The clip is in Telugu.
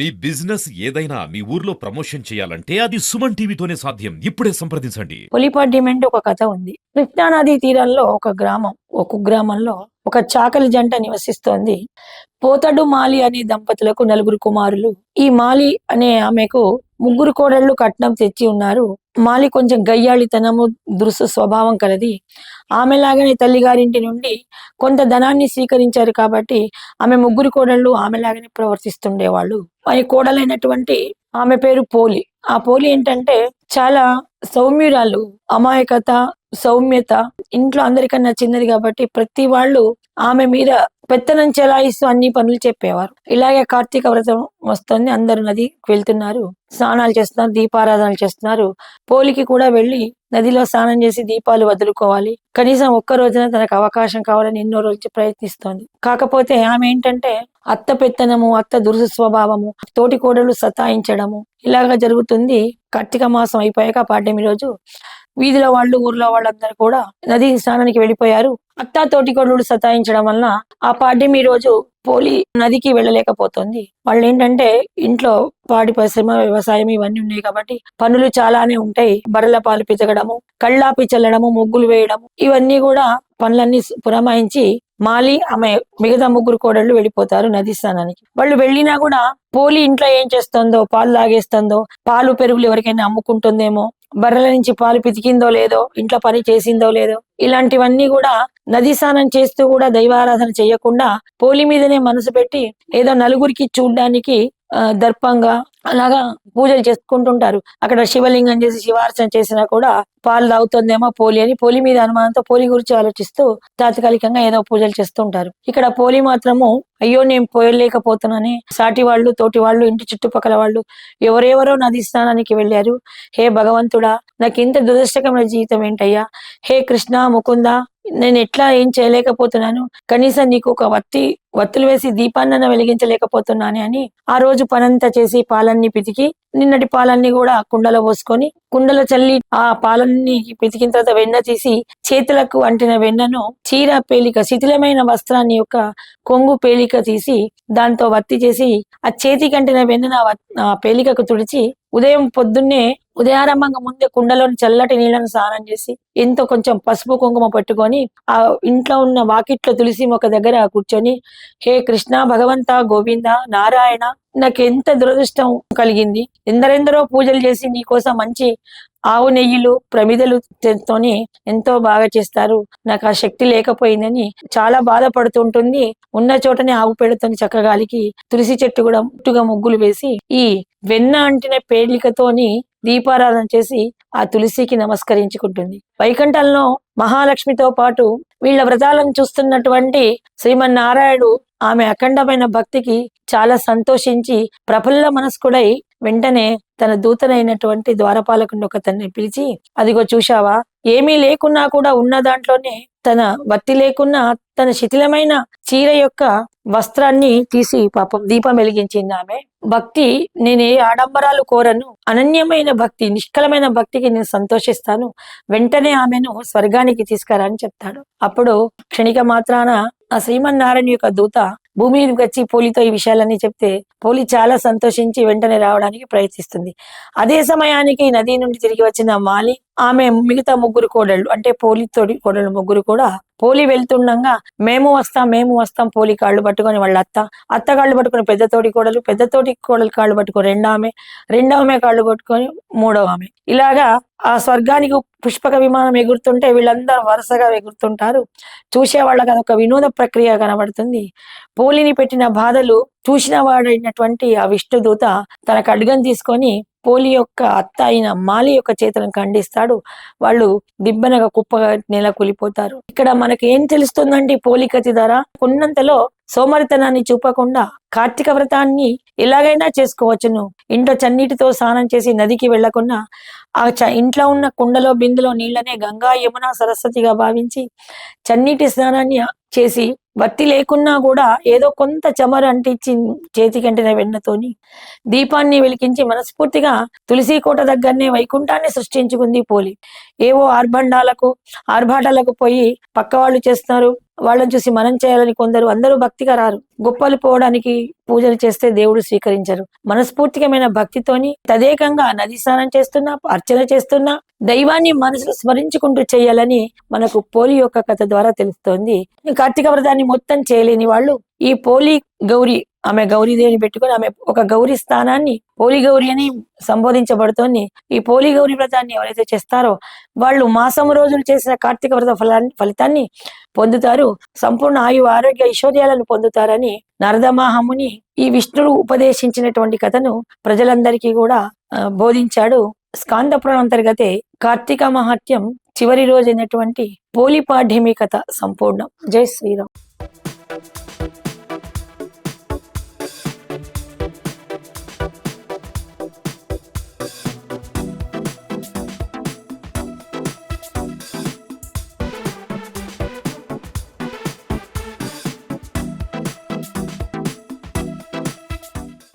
మీ బిజినెస్ ఏదైనా మీ ఊర్లో ప్రమోషన్ చేయాలంటే అది సుమన్ టీవీతోనే సాధ్యం. ఇప్పుడే సంప్రదించండి. పులిపాడ్యం ఒక కథ ఉంది. కృష్ణానది తీరంలో ఒక గ్రామం ఒక కుగ్రామంలో ఒక చాకలి జంట నివసిస్తోంది. పోతడు మాలి అనే దంపతులకు నలుగురు కుమారులు. ఈ మాలి అనే ఆమెకు ముగ్గురు కోడళ్ళు కట్నం తెచ్చి ఉన్నారు. మాలి కొంచెం గయ్యాళితనము దురుసు స్వభావం కలది. ఆమెలాగానే తల్లిగారింటి నుండి కొంత ధనాన్ని స్వీకరించారు కాబట్టి ఆమె ముగ్గురు కోడళ్ళు ఆమెలాగానే ప్రవర్తిస్తుండేవాళ్ళు. ఆమె కోడలైనటువంటి ఆమె పేరు పోలి. ఆ పోలి ఏంటంటే చాలా సౌమ్యురాలు అమాయకత సౌమ్యత ఇంట్లో అందరికన్నా చిన్నది కాబట్టి ప్రతి వాళ్ళు ఆమె మీద పెత్తనం చెలాయిస్తూ అన్ని పనులు చెప్పేవారు. ఇలాగే కార్తీక వ్రతం వస్తుంది. అందరు నదికి వెళ్తున్నారు. స్నానాలు చేస్తున్నారు. దీపారాధనలు చేస్తున్నారు. పోలికి కూడా వెళ్ళి నదిలో స్నానం చేసి దీపాలు వదులుకోవాలి. కనీసం ఒక్క రోజున తనకు అవకాశం కావాలని ఎన్నో రోజులు ప్రయత్నిస్తోంది. కాకపోతే ఆమె ఏంటంటే అత్త పెత్తనము అత్త దురుసు స్వభావము తోటి కోడలు సతాయించడము ఇలాగా జరుగుతుంది. కార్తీక మాసం అయిపోయాక పాడ్యమి రోజు వీధిలో వాళ్ళు ఊర్లో వాళ్ళందరూ కూడా నది స్నానానికి వెళ్ళిపోయారు. అత్తా తోటి కోడలు సతాయించడం వలన ఆ పాడ్యమి రోజు పోలి నదికి వెళ్ళలేకపోతుంది. వాళ్ళు ఏంటంటే ఇంట్లో పాడి పరిశ్రమ వ్యవసాయం ఇవన్నీ ఉన్నాయి కాబట్టి పనులు చాలానే ఉంటాయి. బర్రెల పాలు పితకడము కళ్ళాపి చల్లడము ముగ్గులు వేయడము ఇవన్నీ కూడా పనులన్నీ పురమాయించి మాలి ఆమె మిగతా ముగ్గురు కోడళ్ళు వెళ్ళిపోతారు నది స్నానానికి. వాళ్ళు వెళ్ళినా కూడా పోలి ఇంట్లో ఏం చేస్తుందో పాలు తాగేస్తుందో పాలు పెరుగులు ఎవరికైనా అమ్ముకుంటుందేమో బర్రెల నుంచి పాలు పితికిందో లేదో ఇంట్లో పని చేసిందో లేదో ఇలాంటివన్నీ కూడా నది స్నానం చేస్తూ కూడా దైవారాధన చేయకుండా పోలి మీదనే మనసు పెట్టి ఏదో నలుగురికి చూడ్డానికి దర్పంగా అలాగా పూజలు చేసుకుంటుంటారు. అక్కడ శివలింగం చేసి శివార్చన చేసినా కూడా పాలు తాగుతుందేమో పోలి అని పోలి మీద అనుమానంతో పోలి గురించి ఆలోచిస్తూ తాత్కాలికంగా ఏదో పూజలు చేస్తుంటారు. ఇక్కడ పోలి మాత్రము అయ్యో నేను పోయలేకపోతున్నానని సాటి వాళ్ళు తోటి వాళ్ళు ఇంటి చుట్టుపక్కల వాళ్ళు ఎవరెవరో నది స్నానానికి వెళ్ళారు. హే భగవంతుడా నాకు ఇంత దురదృష్టకమైన జీవితం ఏంటయ్యా? హే కృష్ణ ముకుంద నేను ఎట్లా ఏం చేయలేకపోతున్నాను? కనీసం నీకు ఒక వత్తి వత్తులు వేసి దీపాన్న వెలిగించలేకపోతున్నాను అని ఆ రోజు పనంతా చేసి పాలన్నీ పితికి నిన్నటి పాలన్నీ కూడా కుండలో పోసుకొని కుండలో చల్లి ఆ పాలన్నీ పితికిన తర్వాత వెన్న తీసి చేతులకు అంటిన వెన్నను చీర పేలిక శిథిలమైన వస్త్రాన్ని యొక్క కొంగు పేలిక తీసి దాంతో వత్తి చేసి ఆ చేతికి అంటిన వెన్నను ఆ పేలికకు తుడిచి ఉదయం పొద్దున్నే ఉదయారంభంగా ముందే కుండలోని చల్లటి నీళ్ళను స్నానం చేసి ఎంతో కొంచెం పసుపు కుంకుమ పట్టుకొని ఆ ఇంట్లో ఉన్న వాకిట్లో తులసి మొక్క దగ్గర కూర్చొని హే కృష్ణ భగవంత గోవింద నారాయణ నాకు ఎంత దురదృష్టం కలిగింది. ఎందరెందరో పూజలు చేసి నీకోసం మంచి ఆవు నెయ్యిలు ప్రమిదలు తోని ఎంతో బాగా చేస్తారు. నాకు ఆ శక్తి లేకపోయిందని చాలా బాధపడుతుంటుంది ఉన్న చోటనే ఆవు పేడతోని చక్కగాలికి తులసి చెట్టు కూడా ముట్టుగా ముగ్గులు వేసి ఈ వెన్న అంటిన పేలికతోని దీపారాధన చేసి ఆ తులసికి నమస్కరించుకుంటుంది. వైకుంఠంలో మహాలక్ష్మితో పాటు వీళ్ళ వ్రతాలను చూస్తున్నటువంటి శ్రీమన్నారాయణుడు ఆమె అఖండమైన భక్తికి చాలా సంతోషించి ప్రఫుల్ల మనస్కుడై వెంటనే తన దూతనైనటువంటి ద్వారపాలకుని ఒక తన్ని పిలిచి అదిగో చూశావా ఏమీ లేకున్నా కూడా ఉన్న దాంట్లోనే తన వత్తి లేకున్నా తన శిథిలమైన చీర యొక్క వస్త్రాన్ని తీసి పాపం దీపం వెలిగించింది ఆమె. భక్తి నేను ఏ ఆడంబరాలు కోరను అనన్యమైన భక్తి నిష్కలమైన భక్తికి నేను సంతోషిస్తాను. వెంటనే ఆమెను స్వర్గానికి తీసుకురా అని చెప్తాడు. అప్పుడు క్షణిక మాత్రాన ఆ శ్రీమన్నారాయణ యొక్క దూత భూమి మీదకి వచ్చి పోలితో ఈ విషయాలన్నీ చెప్తే పోలి చాలా సంతోషించి వెంటనే రావడానికి ప్రయత్నిస్తుంది. అదే సమయానికి నది నుండి తిరిగి వచ్చిన మాలి ఆమె మిగతా ముగ్గురు కోడళ్ళు అంటే పోలి తోడి కోడళ్ళు ముగ్గురు కూడా పోలి వెళ్తుండగా మేము వస్తాం మేము వస్తాం పోలి కాళ్ళు పట్టుకొని వాళ్ళ అత్త అత్త కాళ్ళు పట్టుకొని పెద్ద తోటి కోడలు పెద్ద తోటి కోడలు కాళ్ళు పట్టుకొని రెండామె రెండవమే ఆమె కాళ్ళు పట్టుకొని మూడో ఆమె ఇలాగా ఆ స్వర్గానికి పుష్పక విమానం ఎగురుతుంటే వీళ్ళందరూ వరుసగా ఎగురుతుంటారు. చూసే వాళ్ళకి అదొక వినోద ప్రక్రియ కనబడుతుంది. పోలిని పెట్టిన బాధలు చూసిన వాడైనటువంటి ఆ విష్ణుదూత తన ఖడ్గం తీసుకొని పోలి యొక్క అత్త అయిన మాలి యొక్క చేతులను ఖండిస్తాడు. వాళ్ళు దిబ్బనగా కుప్పగా నేల కూలిపోతారు. ఇక్కడ మనకి ఏం తెలుస్తుందంటే పోలి కథ ద్వారా ఉన్నంతలో సోమరితనాన్ని చూపకుండా కార్తీక వ్రతాన్ని ఎలాగైనా చేసుకోవచ్చును. ఇంట్లో చన్నీటితో స్నానం చేసి నదికి వెళ్ళకుండా ఆ చ ఇంట్లో ఉన్న కుండలో బిందులో నీళ్ళనే గంగా యమున సరస్వతిగా భావించి చన్నీటి స్నానాన్ని చేసి వత్తి లేకున్నా కూడా ఏదో కొంత చెమరు అంటించి చేతికంటిన వెన్నతోని దీపాన్ని వెలిగించి మనస్ఫూర్తిగా తులసి కోట దగ్గరనే వైకుంఠాన్ని సృష్టించుకుంది పోలి. ఏవో ఆర్భండాలకు ఆర్భాటాలకు పోయి పక్క వాళ్ళు చేస్తున్నారు. వాళ్ళని చూసి మనం చేయాలని కొందరు అందరూ భక్తిగా రారు. గొప్పలు పోవడానికి పూజలు చేస్తే దేవుడు స్వీకరించరు. మనస్ఫూర్తికమైన భక్తితోని తదేకంగా నది స్నానం చేస్తున్నా అర్చన చేస్తున్నా దైవాన్ని మనసులో స్మరించుకుంటూ చేయాలని మనకు పోలి యొక్క కథ ద్వారా తెలుస్తోంది. కార్తీక వ్రతాన్ని మొత్తం చేయలేని వాళ్ళు ఈ పోలి గౌరీ ఆమె గౌరీదేవిని పెట్టుకొని ఆమె ఒక గౌరీ స్థానాన్ని పోలి గౌరి అని సంబోధించబడుతోంది. ఈ పోలి గౌరీ వ్రతాన్ని ఎవరైతే చేస్తారో వాళ్ళు మాసం రోజులు చేసిన కార్తీక వ్రత ఫలాన్ని ఫలితాన్ని పొందుతారు. సంపూర్ణ ఆయు ఆరోగ్య ఐశ్వర్యాలను పొందుతారని నరదమాహముని ఈ విష్ణుడు ఉపదేశించినటువంటి కథను ప్రజలందరికీ కూడా బోధించాడు. స్కాంద పురాణం అంతర్గతే కార్తీక మహాత్యం చివరి రోజైనటువంటి పోలిపాఠ్యమి కథ సంపూర్ణం. జై శ్రీరామ్.